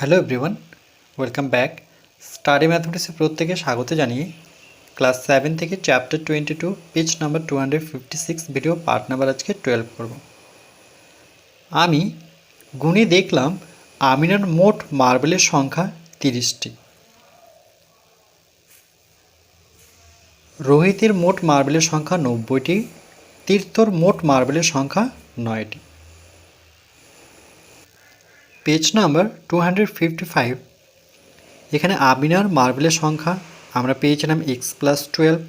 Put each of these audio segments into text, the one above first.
Hello everyone welcome back study ম্যাথমেটিক্সে প্রত্যেকে স্বাগত জানিয়ে ক্লাস সেভেন থেকে chapter twenty two page number two hundred fifty six video part number আজকে twelve করব আমি গুণে দেখলাম আমিনার মোট মার্বেলের সংখ্যা তিরিশটি। রোহিতের মোট মার্বেলের সংখ্যা নব্বইটি, তীর্থর মোট মার্বেলের সংখ্যা নয়টি। পেজ নাম্বার টু এখানে আমিনার মার্বেলের সংখ্যা, আমরা পেয়েছিলাম এক্স প্লাস টুয়েলভ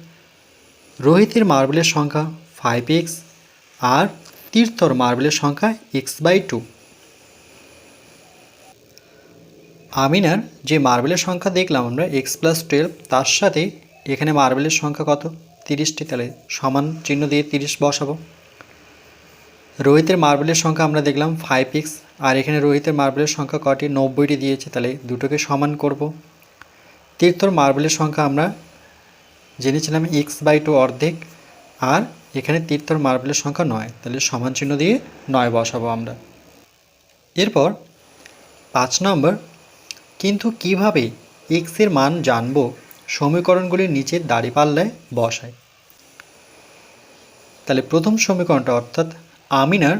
রোহিতের মার্বেলের সংখ্যা ফাইভ এক্স আর তীর্থর মার্বেলের সংখ্যা এক্স বাই টু আমিনার যে মার্বেলের সংখ্যা দেখলাম আমরা এক্স প্লাস টুয়েলভ তার সাথে এখানে মার্বেলের সংখ্যা কত? তিরিশটি, তাহলে সমান চিহ্ন দিয়ে তিরিশ বসাবো। রোহিতের মার্বেলের সংখ্যা আমরা দেখলাম ফাইভ এক্স আর এখানে রোহিতের মার্বেলের সংখ্যা কটি? নব্বইটি দিয়েছে, তাহলে দুটোকে সমান করব। তীর্থর মার্বেলের সংখ্যা আমরা জেনেছিলাম এক্স বাই টু অর্ধেক, আর এখানে তীর্থর মার্বেলের সংখ্যা নয়, তাহলে সমান চিহ্ন দিয়ে নয় বসাবো আমরা। এরপর পাঁচ নম্বর, কিন্তু কীভাবে এক্সের মান জানব? সমীকরণগুলির নিচের দাঁড়িপাল্লায় বসায় তাহলে প্রথম সমীকরণটা, অর্থাৎ আমিনার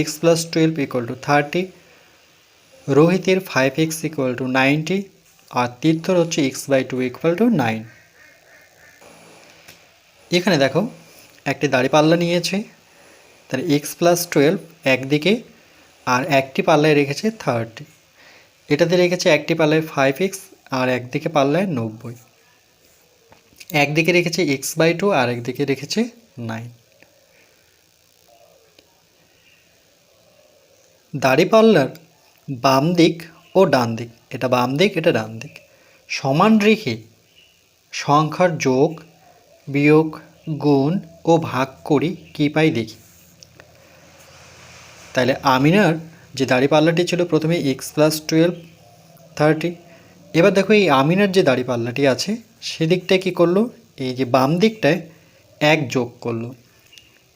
x plus twelve equal to thirty রোহিতের five x equal to ninety আর তীর্থর হচ্ছে x by two equal to nine এখানে দেখো, একটি দাড়িপাল্লা নিয়েছে, তাহলে এক্স প্লাস টুয়েলভ একদিকে, আর একটি পাল্লায় রেখেছে থার্টি এটাতে রেখেছে একটি পাল্লায় ফাইভ এক্স আর একদিকে পাল্লায় নব্বই। একদিকে রেখেছে এক্স বাই টু আর একদিকে রেখেছে নাইন দাড়িপাল্লার বাম দিক ও ডান দিক। এটা বাম দিক, এটা ডান দিক। সমান রেখে সংখ্যার যোগ, বিয়োগ, গুণ ও ভাগ করি কী পাই দেখি। তাহলে আমিনার যে দাড়িপাল্লাটি ছিল প্রথমে এক্স প্লাস টুয়েলভ থার্টি এবার দেখো এই আমিনার যে দাড়িপাল্লাটি আছে, সেদিকটায় কী করল? এই যে বাম দিকটায় এক যোগ করল।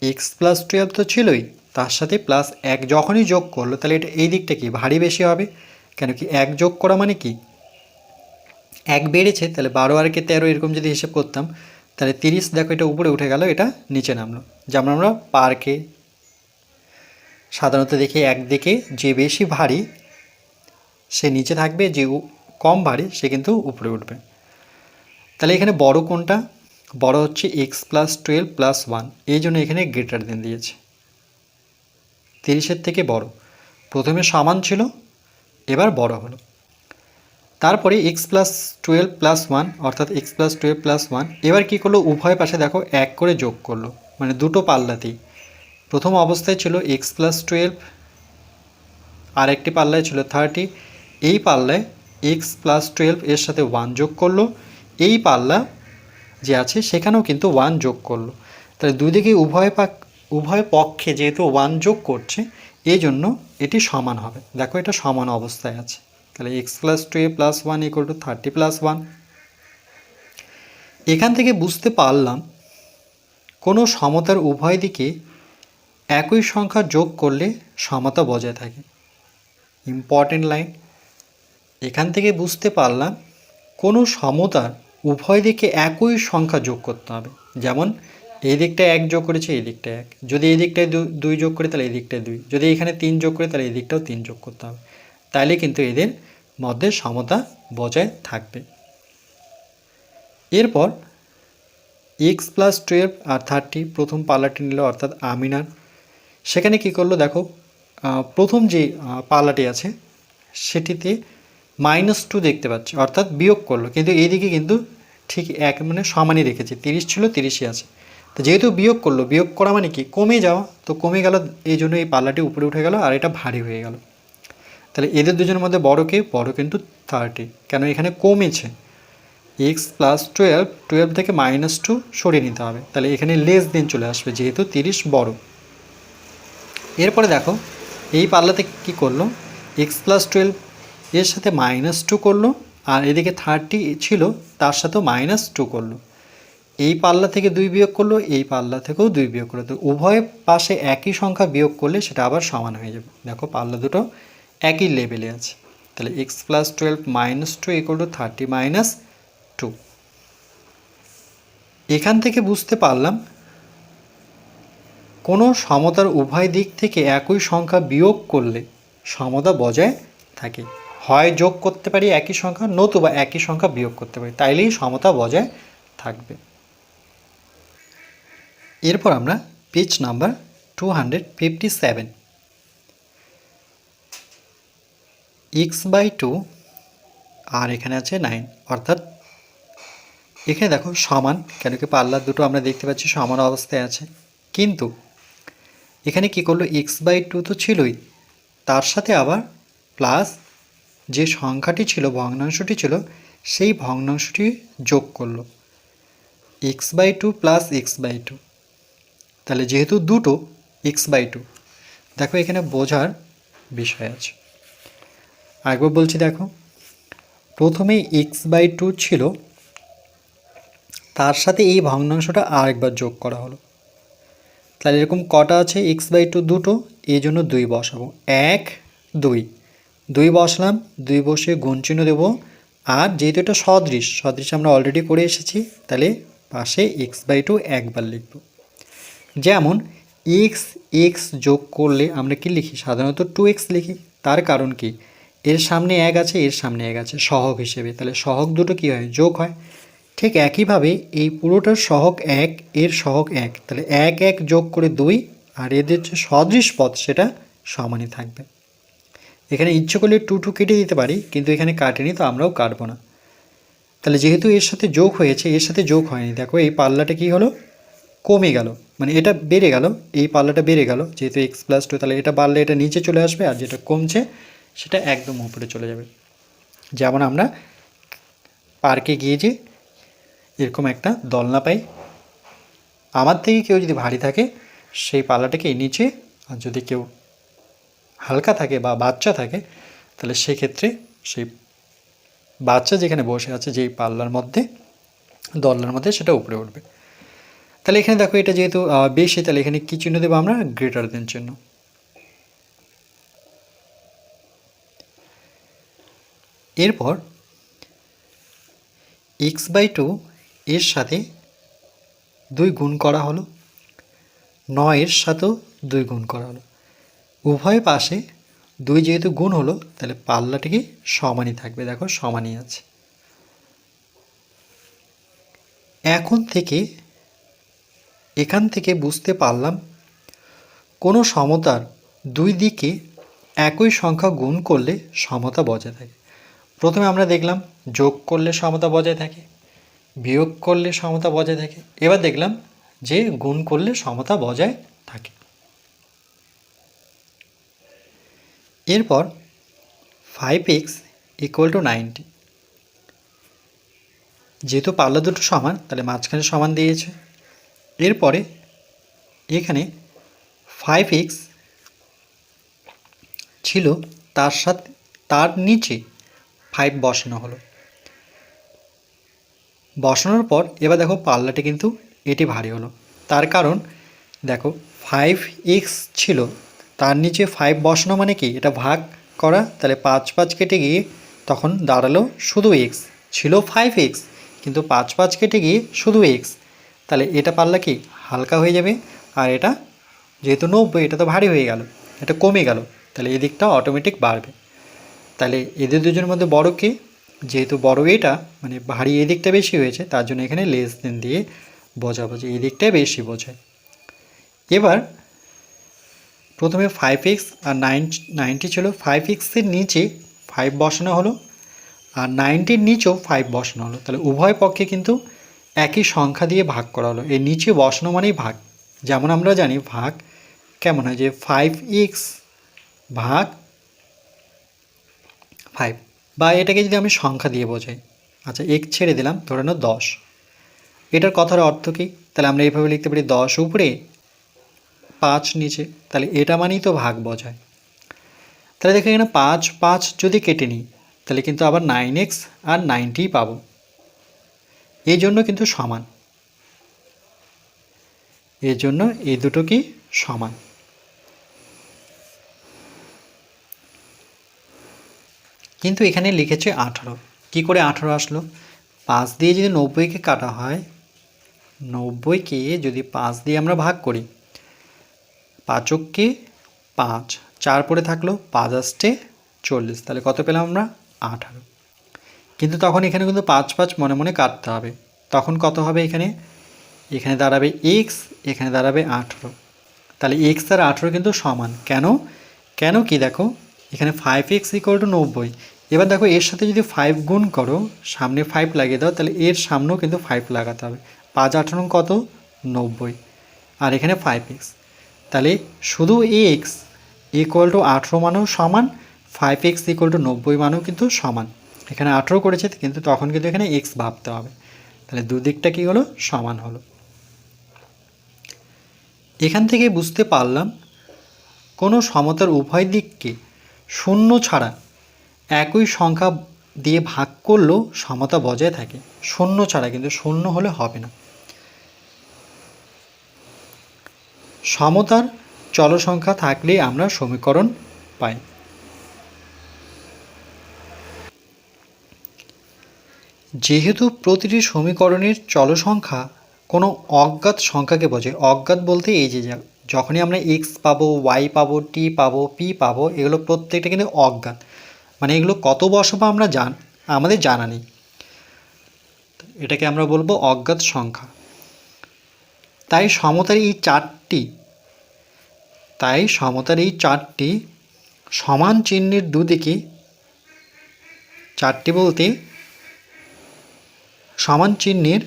এক্স প্লাস টুয়েলভ তো ছিলই তার সাথে প্লাস এক যখনই যোগ করল, তাহলে এটা এই দিকটা কি ভারী বেশি হবে? কেন কি এক যোগ করা মানে কি? এক বেড়েছে, তাহলে বারো আর কে তেরো এরকম যদি হিসেব করতাম, তাহলে তিরিশ দেখো এটা উপরে উঠে গেল, এটা নিচে নামলো। যেমন আমরা পার্কে সাধারণত দেখি একদিকে যে বেশি ভারী, সে নিচে থাকবে, যে কম ভারী, সে কিন্তু উপরে উঠবে। তাহলে এখানে বড় কোনটা? বড় হচ্ছে x plus twelve plus one এই জন্য এখানে গ্রেটার দেন দিয়েছে। তিরিশের থেকে বড়। প্রথমে সমান ছিল, এবার বড় হলো। তারপরে x plus twelve plus one অর্থাৎ x plus twelve plus one এবার কী করল? উভয় পাশে দেখো এক করে যোগ করল মানে দুটো পাল্লাতেই। প্রথম অবস্থায় ছিল এক্স প্লাস টুয়েলভ আর একটি পাল্লায় ছিল থার্টি এই পাল্লায় এক্স প্লাস টুয়েলভ এর সাথে ওয়ান যোগ করল, এই পাল্লা যে আছে সেখানেও কিন্তু ওয়ান যোগ করল। তাহলে দুই দিকে উভয় উভয় পক্ষে যেহেতু ওয়ান যোগ করছে এই জন্য এটি সমান হবে। দেখো এটা সমান অবস্থায় আছে। তাহলে x plus two a plus one equal to thirty plus one এখান থেকে বুঝতে পারলাম, কোনো সমতার উভয় দিকে একই সংখ্যা যোগ করলে সমতা বজায় থাকে। ইম্পর্টেন্ট লাইন এখান থেকে বুঝতে পারলাম, কোনো সমতার উভয় দিকে একই সংখ্যা যোগ করতে হবে। যেমন এই দিকটায় এক যোগ করেছে এই দিকটায় এক। যদি এই দিকটায় দুই যোগ করে, তাহলে এই দিকটায় দুই। যদি এখানে তিন যোগ করে, তাহলে এই দিকটাও তিন যোগ করতে হবে। তাহলে কিন্তু এদের মধ্যে সমতা বজায় থাকবে। এরপর এক্স প্লাস টুয়েলভ আর থার্টি প্রথম পাল্লাটি নিল, অর্থাৎ আমিনার। সেখানে কি করল, দেখো প্রথম যে পাল্লাটি আছে, সেটিতে মাইনাস টু দেখতে পাচ্ছি, অর্থাৎ বিয়োগ করল। কিন্তু এইদিকে কিন্তু ঠিক এক মানে সমানই রেখেছে। তিরিশ ছিল, তিরিশই আছে। তো যেহেতু বিয়োগ করল, বিয়োগ করা মানে কি? কমে যাওয়া। তো কমে গেল, এই জন্য এই পাল্লাটি উপরে উঠে গেল আর এটা ভারী হয়ে গেল। তাহলে এদের দুজনের মধ্যে বড় কে? বড় কিন্তু থার্টি কেন? এখানে কমেছে। এক্স প্লাস টুয়েলভ টুয়েলভ থেকে মাইনাস টু সরিয়ে নিতে হবে। তাহলে এখানে লেস দিন চলে আসবে, যেহেতু তিরিশ বড়। এরপরে দেখো, এই পাল্লাতে কি করল? এক্স প্লাস টুয়েলভ এর সাথে মাইনাস টু করল, আর এদিকে থার্টি ছিল, তার সাথেও মাইনাস টু করল। এই পাল্লা থেকে দুই বিয়োগ করল, এই পাল্লা থেকেও দুই বিয়োগ করল। তো উভয় পাশে একই সংখ্যা বিয়োগ করলে সেটা আবার সমান হয়ে যাবে। দেখো পাল্লা দুটো একই লেভেলে আছে। তাহলে x plus twelve minus two equal to thirty minus two এখান থেকে বুঝতে পারলাম কোনো সমতার উভয় দিক থেকে একই সংখ্যা বিয়োগ করলে সমতা বজায় থাকে। হয় যোগ করতে পারি একই সংখ্যা, নতুবা একই সংখ্যা বিয়োগ করতে পারি। তাইলেই সমতা বজায় থাকবে। এরপর আমরা page number two hundred fifty seven x by two আর এখানে আছে নাইন অর্থাৎ এখানে দেখো সমান, কেন কি পাল্লার দুটো আমরা দেখতে পাচ্ছি সমান অবস্থায় আছে। কিন্তু এখানে কি করল? এক্স বাই টু তো ছিলই, তার সাথে আবার প্লাস যে সংখ্যাটি ছিল, ভগ্নাংশটি ছিল, সেই ভগ্নাংশটি যোগ করল। X by two plus x by two তাহলে যেহেতু দুটো এক্স বাই টু দেখো এখানে বোঝার বিষয় আছে। আরেকবার বলছি দেখো প্রথমে এক্স বাই টু ছিল, তার সাথে এই ভগ্নাংশটা আরেকবার যোগ করা হলো। তাহলে এরকম কটা আছে এক্স বাই টু দুটো, এই জন্য দুই বসাবো। এক, দুই দুই বসলাম, দুই বসে গুণ চিহ্ন দেবো, আর যেহেতু এটা সদৃশ সদৃশ আমরা অলরেডি করে এসেছি, তাহলে পাশে এক্স বাই টু একবার লিখব। যেমন এক্স এক্স যোগ করলে আমরা কি লিখি? সাধারণত টু এক্স লিখি। তার কারণ কি? এর সামনে এক আছে, এর সামনে এক আছে, সহগ হিসেবে। তাহলে সহগ দুটো কী হয়? যোগ হয়। ঠিক একইভাবে এই পুরোটার সহগ এক, এর সহগ এক। তাহলে এক এক যোগ করে দুই, আর এদের যে সদৃশ পদ সেটা সমানই থাকবে। এখানে ইচ্ছে করলে টু টু কেটে দিতে পারি, কিন্তু এখানে কাটেনি তো আমরাও কাটবো না। তাহলে যেহেতু এর সাথে যোগ হয়েছে, এর সাথে যোগ হয়নি। দেখো এই পাল্লাটা কি হলো? কমে গেল। মানে এটা বেড়ে গেল, এই পাল্লাটা বেড়ে গেল, যেহেতু এক্স প্লাস টু তাহলে এটা বাড়লে এটা নিচে চলে আসবে আর যেটা কমছে সেটা একদম উপরে চলে যাবে। যেমন আমরা পার্কে গিয়ে যে এরকম একটা দলনা পাই, আমার থেকে কেউ যদি ভারী থাকে, সেই পাল্লাটাকে নিচে, আর যদি কেউ হালকা থাকে বা বাচ্চা থাকে, তাহলে সেক্ষেত্রে সেই বাচ্চা যেখানে বসে আছে, যেই পাল্লার মধ্যে, দলনার মধ্যে সেটা উপরে উঠবে। তাহলে এখানে দেখো, এটা যেহেতু বেশি, তাহলে এখানে কী চিহ্ন দেবো আমরা? গ্রেটার দেন চিহ্ন। এরপর এক্স বাই টু এর সাথে দুই গুণ করা হলো নয়ের সাথেও দুই গুণ করা হলো। উভয় পাশে দুই যেহেতু গুণ হলো, তাহলে পাল্লাটিকে সমানই থাকবে। দেখো, সমানই আছে। এখন থেকে এখান থেকে বুঝতে পারলাম, কোনো সমতার দুই দিকে একই সংখ্যা গুণ করলে সমতা বজায় থাকে। প্রথমে আমরা দেখলাম যোগ করলে সমতা বজায় থাকে, বিয়োগ করলে সমতা বজায় থাকে। এবার দেখলাম যে গুণ করলে সমতা বজায় থাকে। এরপর five x equal to ninety যেহেতু পাল্লা দুটো সমান, তাহলে মাঝখানে সমান দিয়েছে। এরপরে এখানে ফাইভ এক্স ছিল তার সাথে, তার নিচে ফাইভ বসানো হলো। বসানোর পর এবার দেখো পাল্লাটি কিন্তু এটি ভারী হলো। তার কারণ দেখো ফাইভ এক্স ছিল, তার নিচে ফাইভ বসানো মানে কি? এটা ভাগ করা, তাহলে পাঁচ পাঁচ কেটে গিয়ে তখন দাঁড়াল শুধু এক্স ছিল ফাইভ এক্স কিন্তু পাঁচ পাঁচ কেটে গিয়ে শুধু এক্স তাহলে এটা পাল্লা কি হালকা হয়ে যাবে আর এটা যেহেতু নব্বই, এটা তো ভারী হয়ে গেল, এটা কমে গেল, তাহলে এদিকটা অটোমেটিক বাড়বে। তাহলে এদের দুজনের মধ্যে বড় কে? যেহেতু বড় এটা মানে ভারী এদিকটা বেশি হয়েছে, তার জন্য এখানে লেস দেন দিয়ে বোঝাবো যে এদিকটাই বেশি বোঝায়। এবার প্রথমে ফাইভ এক্স আর নাইন নাইনটি ছিল ফাইভ এক্সের নিচে ফাইভ বসানো হলো, আর নাইনটির নিচেও ফাইভ বসানো হলো। তাহলে উভয় পক্ষে কিন্তু একই সংখ্যা দিয়ে ভাগ করা হলো। এর নিচে বসানো মানেই ভাগ। যেমন আমরা জানি ভাগ কেমন হয় যে ফাইভ এক্স ভাগ ফাইভ বা এটাকে যদি আমি সংখ্যা দিয়ে বোঝাই আচ্ছা এক ছেড়ে দিলাম, ধরে নাও দশ। এটার কথার অর্থ কী? তাহলে আমরা এইভাবে লিখতে পারি দশ উপরে পাঁচ নিচে। তাহলে এটা মানেই তো ভাগ বোঝায়। তাহলে দেখো এখানে পাঁচ পাঁচ যদি কেটে নিই, তাহলে কিন্তু আবার নাইন এক্স আর নাইনটিই পাবো। এই জন্য কিন্তু সমান। এর জন্য এই দুটো কি সমান? কিন্তু এখানে লিখেছে আঠারো। কী করে আঠারো আসলো? পাঁচ দিয়ে যদি নব্বইকে কাটা হয় নব্বইকে যদি পাঁচ দিয়ে আমরা ভাগ করি পাঁচককে পাঁচ। চার পরে থাকল পাঁচ আসতে চল্লিশ। তাহলে কত পেলাম আমরা? আঠারো। কিন্তু তখন এখানে কিন্তু পাঁচ পাঁচ মনে মনে কাটতে হবে। তখন কত হবে এখানে? এখানে দাঁড়াবে এক্স এখানে দাঁড়াবে আঠেরো। তাহলে এক্স আর আঠেরো কিন্তু সমান। কেন? কেন কি দেখো? এখানে ফাইভ এক্স ইকুয়াল টু নব্বই। এবার দেখো, এর সাথে যদি ফাইভ গুণ করো, সামনে ফাইভ লাগিয়ে দাও, তাহলে এর সামনেও কিন্তু ফাইভ লাগাতে হবে। পাঁচ আঠারো কত? নব্বই। আর এখানে ফাইভ এক্স তাহলে শুধু এক্স ইকুয়াল টু আঠেরো মানেও সমান ফাইভ এক্স ইকুয়াল টু নব্বই মানেও কিন্তু সমান। এখানে আঠেরো করেছে, কিন্তু তখন কিন্তু এখানে এক্স ভাবতে হবে। তাহলে দুদিকটা কী হলো? সমান হলো। এখান থেকে বুঝতে পারলাম, কোনো সমতার উভয় দিককে শূন্য ছাড়া একই সংখ্যা দিয়ে ভাগ করলেও সমতা বজায় থাকে। শূন্য ছাড়া কিন্তু শূন্য হলে হবে না। সমতার চলসংখ্যা থাকলে আমরা সমীকরণ পাই। যেহেতু প্রতিটি সমীকরণের চলসংখ্যা কোনো অজ্ঞাত সংখ্যাকে বোঝায় অজ্ঞাত বলতে এই যে যা- যখনই আমরা এক্স পাবো ওয়াই পাবো টি পাবো পি পাবো, এগুলো প্রত্যেকটা কিন্তু অজ্ঞাত। মানে এগুলো কত বসাবো আমরা জান, আমাদের জানা নেই। এটাকে আমরা বলব অজ্ঞাত সংখ্যা। তাই সমতার এই চারটি, তাই সমতার এই চারটি সমান চিহ্নের দুদিকে, চারটি বলতে সমান চিহ্নের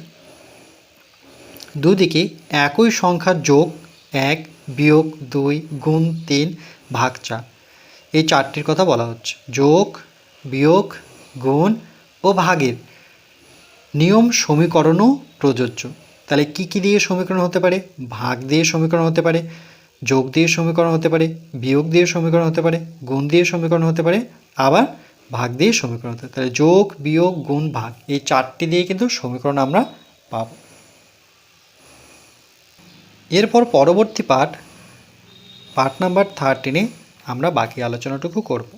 দুদিকে একই সংখ্যার যোগ এক বিয়োগ দুই গুণ তিন ভাগ চার। এই চারটির কথা বলা হচ্ছে। যোগ, বিয়োগ, গুণ ও ভাগের নিয়ম সমীকরণও প্রযোজ্য। তাহলে কি কি দিয়ে সমীকরণ হতে পারে? ভাগ দিয়ে সমীকরণ হতে পারে, যোগ দিয়ে সমীকরণ হতে পারে, বিয়োগ দিয়ে সমীকরণ হতে পারে, গুণ দিয়ে সমীকরণ হতে পারে, আবার ভাগ দিয়ে সমীকরণ তাহলে যোগ, বিয়োগ, গুণ, ভাগ, এই চারটি দিয়ে কিন্তু সমীকরণ আমরা পাব। এরপর পরবর্তী পাঠ পাঠ নাম্বার থার্টিনে আমরা বাকি আলোচনাটুকু করব।